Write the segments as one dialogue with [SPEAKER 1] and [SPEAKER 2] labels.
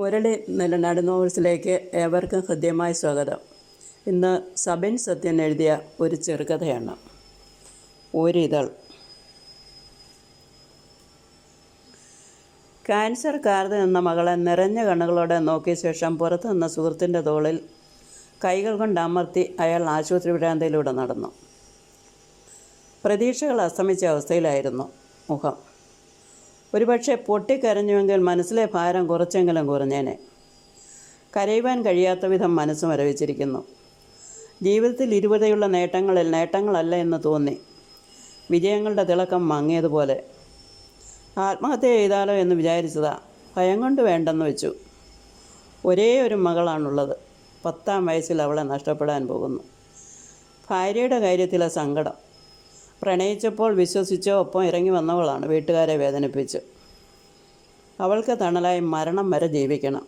[SPEAKER 1] മുരളി നിലനാട് നോവൽസിലേക്ക് ഏവർക്കും ഹൃദ്യമായ സ്വാഗതം. ഇന്ന് സബിൻ സത്യൻ എഴുതിയ ഒരു ചെറുകഥയാണ്. ഒരിതൾ ക്യാൻസർ കാർഡ് നിന്ന മകളെ നിറഞ്ഞ കണ്ണുകളോടെ നോക്കിയ ശേഷം പുറത്തു നിന്ന സുഹൃത്തിന്റെ തോളിൽ കൈകൾ കൊണ്ട് അമർത്തി അയാൾ ആശുപത്രി വിടാന്തയിലൂടെ നടന്നു. പ്രതീക്ഷകൾ അസ്തമിച്ച അവസ്ഥയിലായിരുന്നു മുഖം. ഒരുപക്ഷെ പൊട്ടിക്കരഞ്ഞുവെങ്കിൽ മനസ്സിലെ ഭാരം കുറച്ചെങ്കിലും കുറഞ്ഞേനെ. കരയുവാൻ കഴിയാത്ത വിധം മനസ്സ് മരവിച്ചിരിക്കുന്നു ജീവിതത്തിൽ ഇരുപതയുള്ള നേട്ടങ്ങളിൽ നേട്ടങ്ങളല്ല എന്ന് തോന്നി. വിജയങ്ങളുടെ തിളക്കം മങ്ങിയതുപോലെ. ആത്മഹത്യ ചെയ്താലോ എന്ന് വിചാരിച്ചതാ. ഭയം കൊണ്ട് വേണ്ടെന്ന് വെച്ചു. ഒരേ ഒരു മകളാണുള്ളത്. പത്താം വയസ്സിൽ അവളെ നഷ്ടപ്പെടാൻ പോകുന്നു. ഭാര്യയുടെ കാര്യത്തിലെ സങ്കടം. പ്രണയിച്ചപ്പോൾ വിശ്വസിച്ച് ഒപ്പം ഇറങ്ങി വന്നവളാണ് വീട്ടുകാരെ വേദനിപ്പിച്ച്. അവൾക്ക് തണലായി മരണം വരെ ജീവിക്കണം.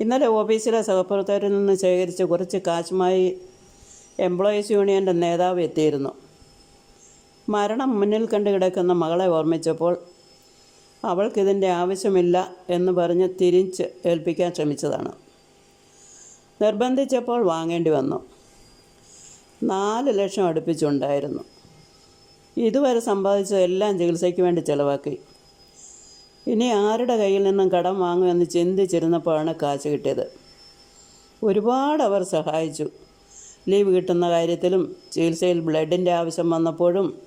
[SPEAKER 1] ഇന്നലെ ഓഫീസിലെ സഹപ്രവർത്തകരിൽ നിന്ന് ശേഖരിച്ച് കുറച്ച് കാശുമായി എംപ്ലോയീസ് യൂണിയന്റെ നേതാവ് എത്തിയിരുന്നു. മരണം മുന്നിൽ കണ്ട് കിടക്കുന്ന മകളെ ഓർമ്മിച്ചപ്പോൾ അവൾക്കിതിന്റെ ആവശ്യമില്ല എന്ന് പറഞ്ഞ് തിരിച്ച് ഏൽപ്പിക്കാൻ ശ്രമിച്ചതാണ്. നിർബന്ധിച്ചപ്പോൾ വാങ്ങേണ്ടി വന്നു. നാല് ലക്ഷം അടുപ്പിച്ചുണ്ടായിരുന്നു. ഇതുവരെ സമ്പാദിച്ച എല്ലാം ചികിത്സയ്ക്ക് വേണ്ടി ചിലവാക്കി. ഇനി ആരുടെ കയ്യിൽ നിന്നും കടം വാങ്ങുമെന്ന് ചിന്തിച്ചിരുന്നപ്പോഴാണ് കാശ് കിട്ടിയത്. ഒരുപാട് അവർ സഹായിച്ചു. ലീവ് കിട്ടുന്ന കാര്യത്തിലും ചികിത്സയിൽ ബ്ലഡിന്റെ ആവശ്യം വന്നപ്പോഴും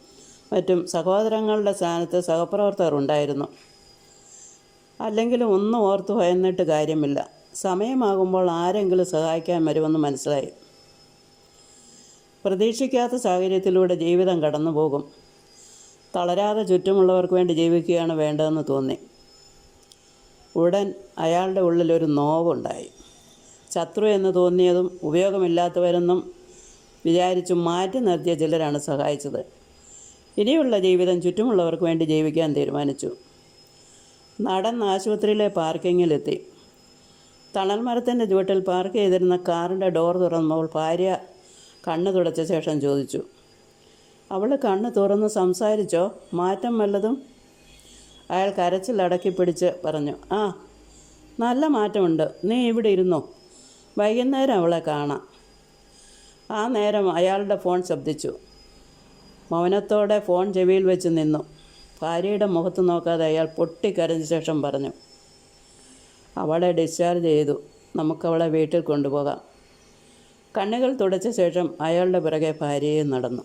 [SPEAKER 1] മറ്റും സഹോദരങ്ങളുടെ സ്ഥാനത്ത് സഹപ്രവർത്തകർ ഉണ്ടായിരുന്നു. അല്ലെങ്കിലും ഒന്നും ഓർത്ത് ഭയന്നിട്ട് കാര്യമില്ല. സമയമാകുമ്പോൾ ആരെങ്കിലും സഹായിക്കാൻ വരുമെന്ന് മനസ്സിലായി. പ്രതീക്ഷിക്കാത്ത സാഹചര്യത്തിലൂടെ ജീവിതം കടന്നു പോകും തളരാതെ ചുറ്റുമുള്ളവർക്ക് വേണ്ടി ജീവിക്കുകയാണ് വേണ്ടതെന്ന് തോന്നി. ഉടൻ അയാളുടെ ഉള്ളിലൊരു നോവുണ്ടായി. ശത്രു എന്ന് തോന്നിയതും ഉപയോഗമില്ലാത്തവരെന്നും വിചാരിച്ചു മാറ്റി നിർത്തിയ ചിലരാണ് സഹായിച്ചത്. ഇനിയുള്ള ജീവിതം ചുറ്റുമുള്ളവർക്ക് വേണ്ടി ജീവിക്കാൻ തീരുമാനിച്ചു. നടൻ ആശുപത്രിയിലെ പാർക്കിങ്ങിലെത്തി. തണൽ മരത്തിന്റെ ചുവട്ടിൽ പാർക്ക് ചെയ്തിരുന്ന കാറിന്റെ ഡോർ തുറന്നപ്പോൾ ഭാര്യ കണ്ണ് തുടച്ച ശേഷം ചോദിച്ചു അവൾ കണ്ണ് തുറന്ന് സംസാരിച്ചോ? മാറ്റം വല്ലതും? അയാൾ കരച്ചിൽ അടക്കി പിടിച്ച് പറഞ്ഞു ആ നല്ല മാറ്റമുണ്ട്. നീ ഇവിടെ ഇരുന്നോ? വൈകുന്നേരം അവളെ കാണാം. ആ നേരം അയാളുടെ ഫോൺ ശബ്ദിച്ചു. മൗനത്തോടെ ഫോൺ ചെവിയിൽ വെച്ച് നിന്നു. ഭാര്യയുടെ മുഖത്ത് നോക്കാതെ അയാൾ പൊട്ടിക്കരഞ്ഞ ശേഷം പറഞ്ഞു അവളെ ഡിസ്ചാർജ് ചെയ്തു. നമുക്കവളെ വീട്ടിൽ കൊണ്ടുപോകാം. കണ്ണുകൾ തുടച്ച ശേഷം അയാളുടെ പിറകെ ഭാര്യയും നടന്നു.